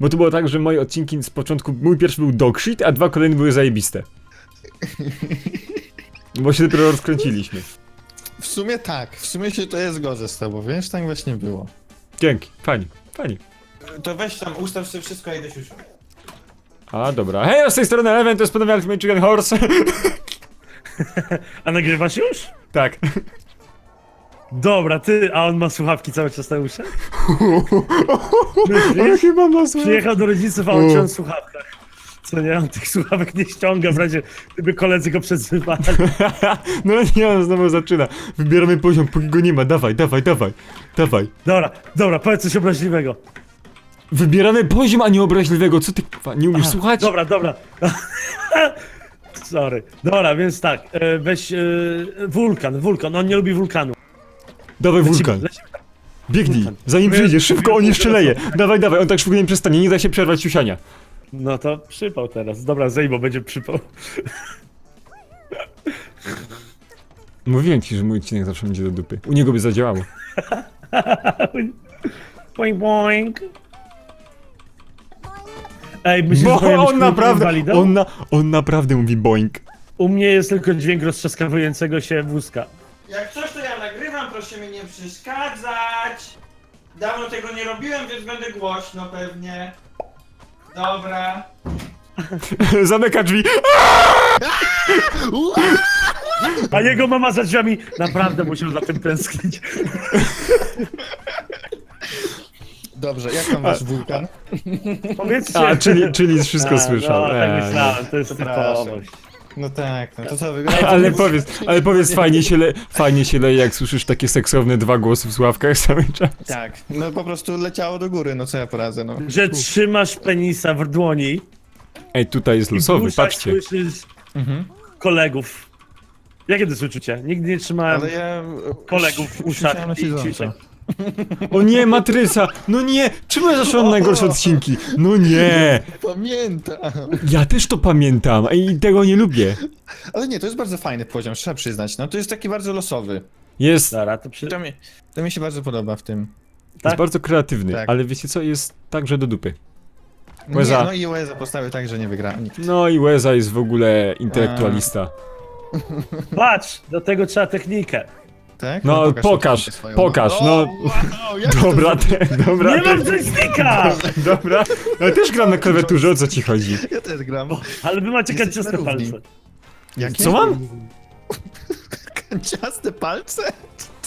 Bo to było tak, że moje odcinki z początku, mój pierwszy był dog shit, a dwa kolejne były zajebiste. Bo się dopiero rozkręciliśmy. W sumie tak, w sumie się to jest zgodzę z tobą, wiesz, tak właśnie było. Dzięki, fajnie, fajnie. To weź tam, ustaw sobie wszystko, ja idę siusiu. A, dobra. Hej, z tej strony Eleven, to jest ponownie Alex Chicken Horse. A nagrywasz już? tak. Dobra, ty, a on ma słuchawki cały czas na uszach? On chyba ma złe. Przyjechał do rodziców, a on ciął w słuchawkach. Co nie, on tych słuchawek nie ściąga, w razie gdyby koledzy go przedzywali. No nie, on znowu zaczyna. Wybieramy poziom, póki go nie ma. Dawaj, dawaj, dawaj. Dawaj. Dobra, dobra, powiedz coś obraźliwego. Wybieramy poziom, a nie obraźliwego. Co ty, kurwa, nie umiesz słuchać? Dobra, dobra. Sorry. Dobra, więc tak, e, weź e, wulkan, wulkan, on nie lubi wulkanu. Dawaj wulkan. lecimy. Biegnij, Wulkan. zanim przyjdzie, szybko, on jeszcze leje. Dawaj, dawaj, on tak szybko nie przestanie, nie da się przerwać siusiania. No to przypał teraz. Dobra, Zejbo będzie przypał. Mówiłem ci, że mój odcinek zawsze będzie do dupy. U niego by zadziałało. Boing, boing. Ej, myślisz, że Bo być on naprawdę, on, na, on naprawdę mówi boing. U mnie jest tylko dźwięk roztrzaskawującego się wózka. Jak coś, proszę mi nie przeszkadzać. Dawno tego nie robiłem, więc będę głośno pewnie. Dobra. Zamyka drzwi. A jego mama za drzwiami naprawdę musiał za tym tęsknić. Dobrze, jak tam wasz wulkan? Powiedzcie. A, czyli, czyli wszystko A, słyszał. No, tak Eee, myślałem, to jest Przepraszam. typowość. No tak, no to co, wygrałeś? Ale powiedz, ale powiedz, fajnie się, le, fajnie się leje, jak słyszysz takie seksowne dwa głosy w sławkach cały czas. Tak, no po prostu leciało do góry, no co ja poradzę, no. Że trzymasz penisa w dłoni Ej, tutaj jest i w losowy, uszach patrzcie. słyszysz Mhm. kolegów. Jakie to jest uczucie? Nigdy nie trzymałem Ale ja... kolegów w uszach Słyszałem na i siedząco. O nie, Matryca! No nie! Czemu ja zacząłem najgorsze odcinki? No nie! Pamiętam. Ja też to pamiętam i tego nie lubię. Ale nie, to jest bardzo fajny poziom, trzeba przyznać, no to jest taki bardzo losowy. Jest, Dobra, to przy... To mi, to mi się bardzo podoba w tym. jest tak? bardzo kreatywny, Tak. ale wiecie co, jest także do dupy. Nie, Łeza. no i Łeza postawił tak, że nie wygrałem nikt. No i Łeza jest w ogóle intelektualista. Patrz, do tego trzeba technikę. Tak? No pokaż, technikę swoją. pokaż, no. Wow, jak to Dobra, te, dobra, Nie mam te, joysticka! dobra. Ja też gram na klawiaturze, o co ci chodzi? Ja też gram. Ale wy macie Jesteśmy kanciaste równi. palce. Jakie? Co mam? Kanciaste palce?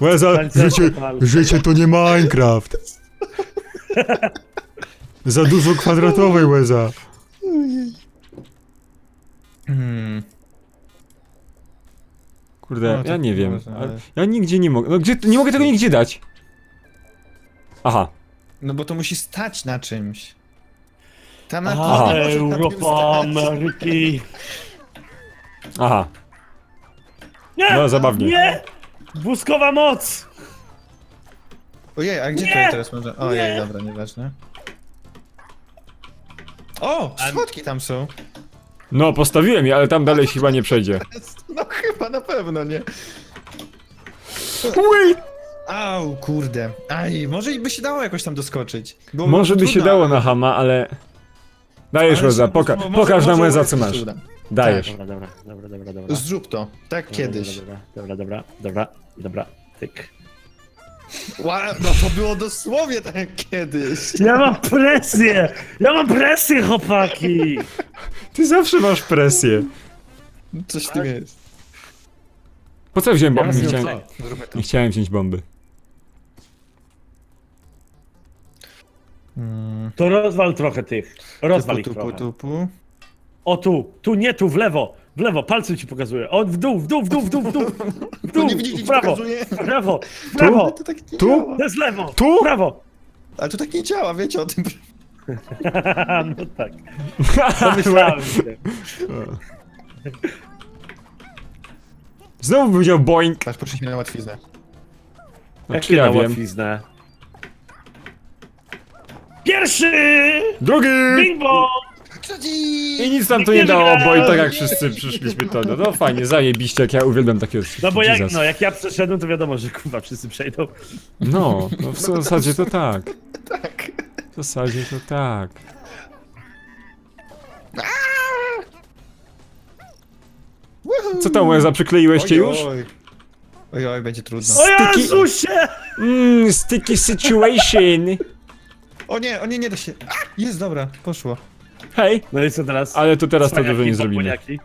Łeza, życie, palce. życie to nie Minecraft. Za dużo kwadratowej Łeza. Hmm. Kurde, No, ja tak nie wiem. można, ale- Ja nigdzie nie mogę. No gdzie, nie mogę tego nigdzie dać. Aha. No bo to musi stać na czymś. Tam na Aha. to nie może na tym Europa, stać. Ameryki. Aha. Nie! No, zabawnie. Nie! Błyskowa moc! Ojej, a gdzie Nie! to teraz może? Ojej, Nie! dobra, nieważne. O, schodki tam są. No, postawiłem je, ale tam dalej chyba nie przejdzie. No chyba na pewno nie. Ui! Au, kurde. Aj, może i by się dało jakoś tam doskoczyć. Było Może by się trudno, dało na hama, ale... Dajesz ale Łeza, poka może- pokaż nam może Łeza, Łeza co się masz. uda. Dajesz. Dobra, dobra, dobra, dobra, dobra. Zrób to, tak kiedyś. Dobra, dobra, dobra, dobra, dobra, tyk. Ła, no to było dosłownie tak kiedyś. Ja mam presję! Ja mam presję, chłopaki! Ty zawsze masz presję. Coś w tym jest. Po co wziąłem Ja bombę? Nie chciałem, Zróbmy to. nie chciałem wziąć bomby. Mm. To rozwal trochę tych. Rozwal ich Tupu, tupu, trochę. tupu. O tu, tu nie tu, w lewo, w lewo, palcem ci pokazuję. O, w dół, w dół, w dół, w dół, w dół, w dół, nie widzisz, w prawo, pokazuje? w prawo, w prawo, To tak nie Tu? działa. to jest lewo, Tu? w prawo. Ale to tak nie działa, wiecie o tym. no tak, pomyślałem się. Znowu powiedział boing. Patrz, poszliśmy na łatwiznę. No, Jakie czy ja na wiem? łatwiznę? Pierwszy! Drugi! Bingo! I nic nam to nie dało, bo i tak jak wszyscy przyszliśmy to, no, no fajnie, zajebiście, jak ja uwielbiam takie. No bo jak, Jesus. no, jak ja przeszedłem, to wiadomo, że kurwa wszyscy przejdą. No, no w zasadzie to tak. Tak. W zasadzie to tak. Co tam, Łeza, przykleiłeś cię już? Oj, oj, oj, będzie trudno. O Sticky- Jezusie! Mmm, sticky situation. O nie, o nie, nie da się. A, jest, dobra, poszło. Hej, No i co teraz? ale to teraz to dużo nie zrobimy. bomboniaki.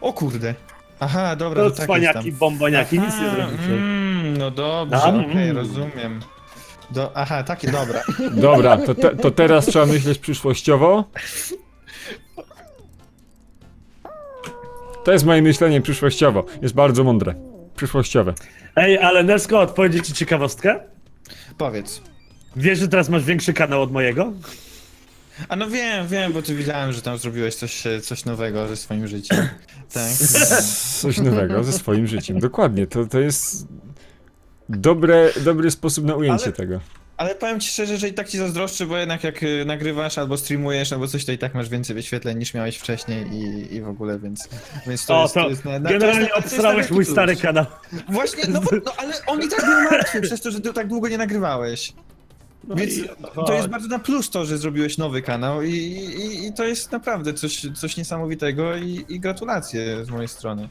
O kurde. Aha, dobra, No to tak jest cwaniaki, tam. bomboniaki, nic nie zrobicie. Mm, no dobrze, Tam? okej, rozumiem. Do, aha, takie, dobra. Dobra, to, te, to teraz trzeba myśleć przyszłościowo. To jest moje myślenie przyszłościowo. Jest bardzo mądre. Przyszłościowe. Ej, ale Nesko, odpowiedzieć ci ciekawostkę? Powiedz. Wiesz, że teraz masz większy kanał od mojego? A no wiem, wiem, bo tu widziałem, że tam zrobiłeś coś, e, coś nowego ze swoim życiem. Tak. Coś nowego ze swoim życiem. Dokładnie, to, to jest dobre, dobry sposób na ujęcie Ale- tego. Ale powiem ci szczerze, że i tak ci zazdroszczę, bo jednak jak y, nagrywasz albo streamujesz albo coś, to i tak masz więcej wyświetleń niż miałeś wcześniej i, i w ogóle, więc, więc to O, jest... to jest na- na- generalnie to jest- to jest obsrałeś taki mój plus. stary kanał. Właśnie, no, bo, no ale on i tak był martwy przez to, że ty tak długo nie nagrywałeś. No Więc to jest bardzo na plus to, że zrobiłeś nowy kanał i, i, i to jest naprawdę coś, coś niesamowitego i, i gratulacje z mojej strony.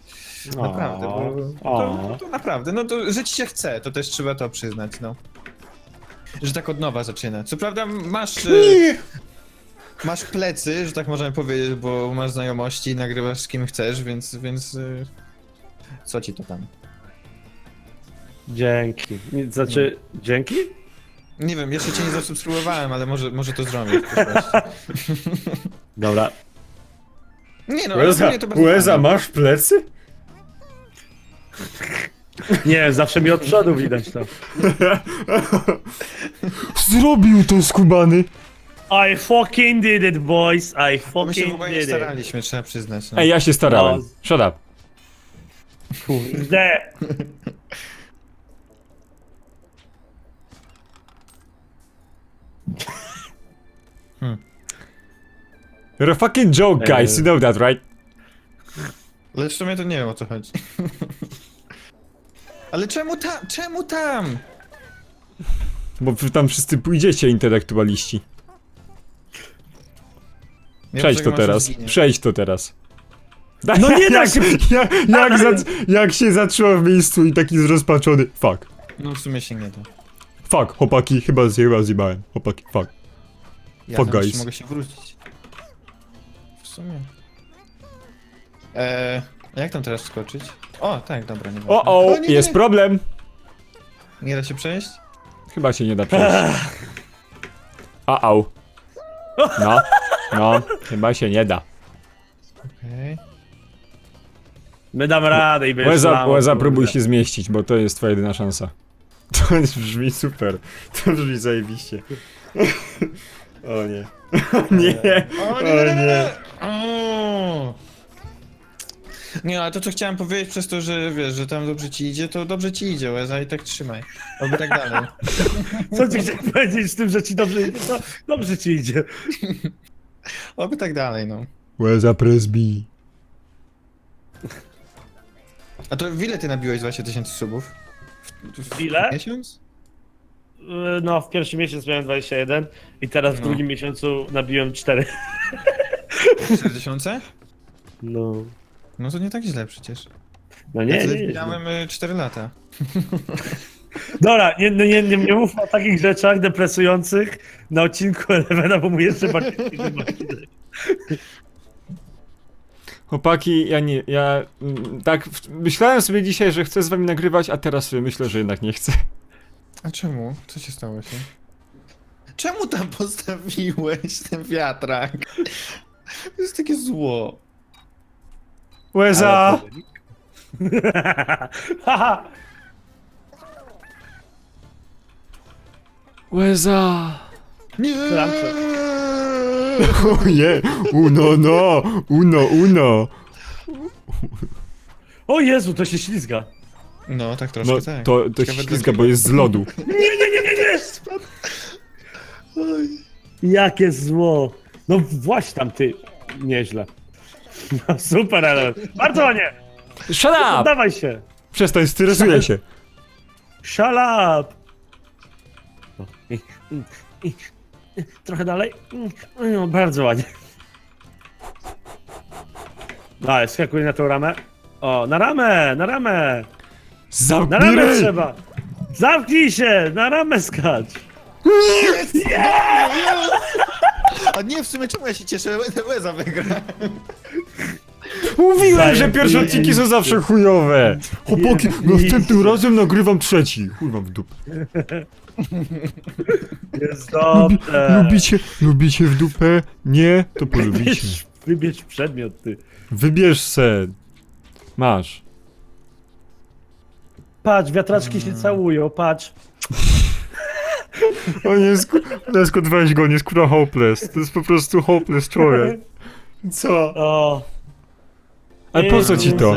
Naprawdę, bo to, to naprawdę, no to żyć się chce, to też trzeba to przyznać, no. Że tak od nowa zaczyna. Co prawda masz... e, Masz plecy, że tak możemy powiedzieć, bo masz znajomości i nagrywasz z kim chcesz, więc, więc... e, Co ci to tam? Dzięki. Nie, Znaczy, dzięki? Nie wiem, jeszcze cię nie zasubskrybowałem, ale może, może to zrobię w przyszłości. Dobra. Nie no, sumie to bardzo Łeza, fajne. masz plecy? Nie, zawsze mi od przodu widać to. Zrobił to skubany. I fucking did it, boys. I My się fucking nie did it. staraliśmy, trzeba przyznać. No. Ej, ja się starałem. No. Shut up. Kurde. You're a fucking joke, guys. You know that, right? Ale w sumie to nie wiem o co chodzi. Ale czemu tam? Czemu tam? Bo wy tam wszyscy pójdziecie, intelektualiści. Nie Przejdź to teraz. Przejdź to teraz. No nie jak, się- jak, jak, za, jak się zatrzymał w miejscu i taki zrozpaczony. Fuck. No w sumie się nie da. Fuck, chłopaki, chyba zjeba zjebałem. Chłopaki, fuck. Ja Fuck, tam jeszcze guys. mogę się wrócić. W sumie. Eee, a jak tam teraz skoczyć? O, tak, dobra, nie O, o, nie, nie, jest nie. problem. Nie da się przejść? Chyba się nie da przejść. A, au. No, no, chyba się nie da. Okej. My dam radę i będziesz Łeza, łeza próbuj się zmieścić, bo to jest twoja jedyna szansa. To brzmi super. To brzmi zajebiście. O nie. O nie. O nie, nie, nie, nie. O. Nie, ale to co chciałem powiedzieć przez to, że wiesz, że tam dobrze ci idzie, to dobrze ci idzie, Łeza, i tak trzymaj. Oby tak dalej. Co ci chciałem powiedzieć z tym, że ci dobrze idzie? To dobrze ci idzie. Oby tak dalej, no. Łeza presbi. A to w ile ty nabiłeś 20 tysięcy subów? W, Ile? Miesiąc? Yy, No, w pierwszy miesiąc miałem 21 i teraz w No. drugim miesiącu nabiłem 4. 4 tysiące? No. No to nie tak źle przecież. No Ja nie, tyle nie, nie. zbierałem 4 lata. Dobra, nie, nie, nie, nie, nie mówmy o takich rzeczach depresujących na odcinku Elevena, bo mu jeszcze bardziej Chłopaki, ja nie, ja mm, tak w- myślałem sobie dzisiaj, że chcę z wami nagrywać, a teraz sobie myślę, że jednak nie chcę. A czemu? Co się stało się? Czemu tam postawiłeś ten wiatrak? To jest takie zło. Łeza! Haha! Łeza! Nie! Klamce. Oje! Uno no! Uno, uno! O Jezu, to się ślizga. No, tak troszkę No tak. to, to się Ciekawe ślizga, dlaczego. bo jest z lodu. Nie, nie, nie, nie, nie! Jakie zło. No właśnie tam ty. Nieźle. No, super, ale. Bardzo ładnie! Shut up! Dawaj się! Przestań, stresuję się. Shut up! Trochę dalej. No, bardzo ładnie. No, skakuj na tą ramę. O, na ramę, na ramę! Na ramę Zamknij trzeba! Zamknij się! Na ramę skacz! A nie, w sumie czemu ja się cieszę, że Łeza wygra. Mówiłem, że Zajebiście. pierwsze odcinki są zawsze chujowe! Chłopaki, następnym razem nagrywam trzeci. Chuj wam w dupę. Jest dobrze! Lubicie, lubicie w dupę? Nie? To polubicie. Wybierz, wybierz przedmiot, ty. Wybierz se. Masz. Patrz, wiatraczki się całują, patrz. On jest... Lesko, weź go, nie jest kurwa hopeless. To jest po prostu hopeless człowiek. Co? O. Ale po co ci to?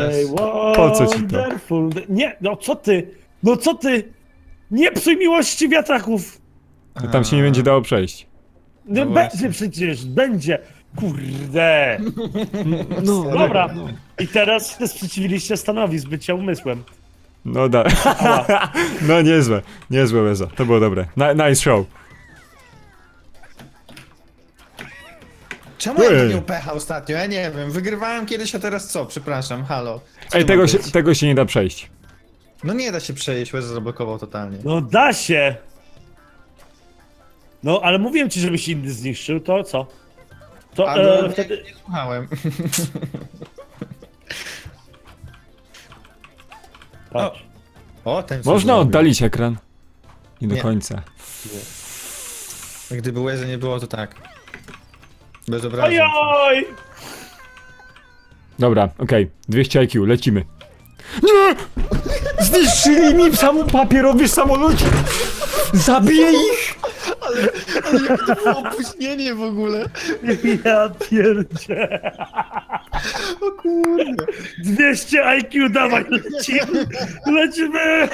Po co ci to? Wonderful. Nie, no co ty? No co ty? Nie psuj miłości wiatraków! No Tam się nie będzie dało przejść. No, No będzie właśnie. przecież, będzie. Kurde. No, Dobra. I teraz się sprzeciwiliście stanowi zbycia umysłem. No da. No niezłe, niezłe Łeza. To było dobre. Ni- nice show. Czemu ja Ej. tu nie pecha ostatnio? Ja nie wiem, wygrywałem kiedyś, a teraz co? Przepraszam, halo. Co Ej, to tego ma się, być? tego się nie da przejść. No nie da się przejść, Łeza zablokował totalnie. No da się! No, ale mówiłem ci, żebyś inny zniszczył, to co? To A no, e, nie, wtedy... nie słuchałem. Patrz. O, ten co Można zrobił. oddalić ekran. Nie do Nie. końca. Gdyby Łeza nie było, to tak. Bez obrazu. Ojoj! Dobra, okej. 200 IQ, lecimy. Nie! Zniszczyli mi sam papierowy samolocik! Zabiję ich! To było opóźnienie w ogóle. Ja pierdzie. O kurde. 200 IQ, dawaj, lecimy! Lecimy!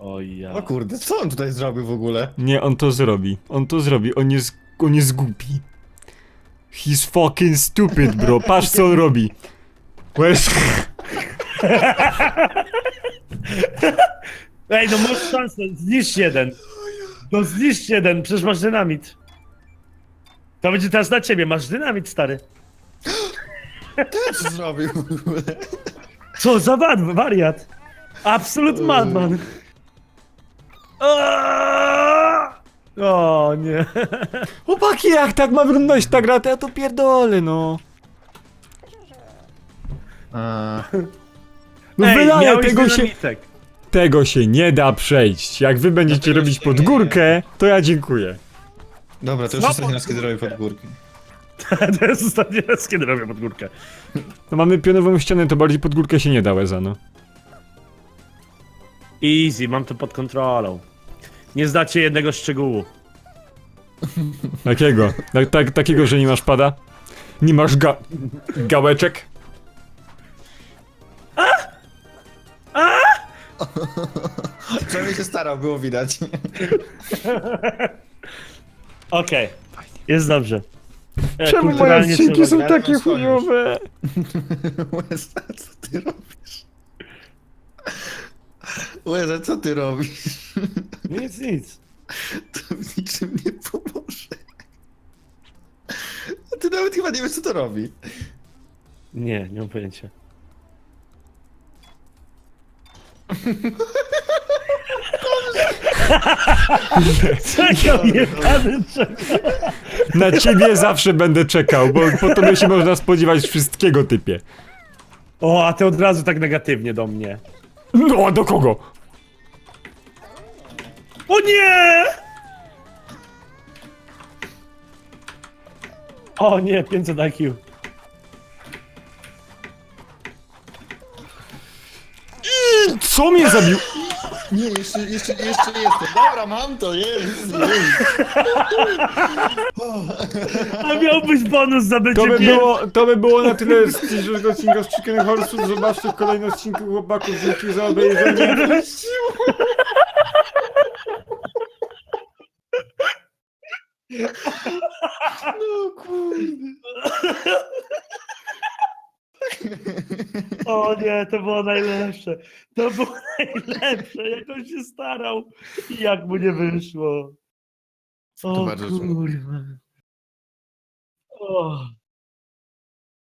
O ja. O kurde, co on tutaj zrobił w ogóle? Nie, on to zrobi. On to zrobi. On jest, on jest głupi. He's fucking stupid, bro. Patrz co on robi. Łez... Ej, no masz szansę, zniszcz jeden. No zniszcz jeden, przecież masz dynamit. To będzie teraz na ciebie, masz dynamit, stary. Co zrobił w ogóle? Co za wad, wariat. Absolut madman. Aaaa! O nie. Chłopaki, jak tak ma wyglądać ta gra, to ja to pierdolę, no. No Ej, miałeś tego się, dynamitek. tego się nie da przejść. Jak wy będziecie Dlatego robić się pod nie- górkę, to ja dziękuję. dobra, to już No, ostatni raz, kiedy robię pod górkę. to jest ostatni raz, kiedy robię pod górkę. No mamy pionową ścianę, to bardziej pod górkę się nie da, Łeza, no. Easy, mam to pod kontrolą. Nie znacie jednego szczegółu. Jakiego? Tak, tak, takiego, że nie masz pada? Nie masz ga... gałeczek? Przynajmniej się starał, było widać. Okej, jest dobrze. E, Czemu moje kulturalnie odcinki trzeba- są takie chujowe? Łeza, co ty robisz? Łeza, co ty robisz? Nic, nic. To w niczym nie pomoże. A ty nawet chyba nie wiesz, co to robi. Nie, nie mam pojęcia. Czekam, jebany. Na ciebie zawsze będę czekał, bo po tobie się można spodziewać wszystkiego, typie. O, a ty od razu tak negatywnie do mnie. No, a do kogo? O nie! O nie, 500 IQ. Co mnie zabił? Nie, jeszcze, jeszcze, jeszcze jestem. Dobra, mam to, jest, jest. A miał być bonus za bycie To by pier- było, to by było na tyle z dzisiejszego odcinka z Chicken Horse'ów. Zobaczcie w kolejnym odcinku chłopaków. Dzięki za obejrzenie. No kurde. O nie, to było najlepsze. To było najlepsze, jak on się starał i jak mu nie wyszło. To O bardzo smutne. kurwa. O.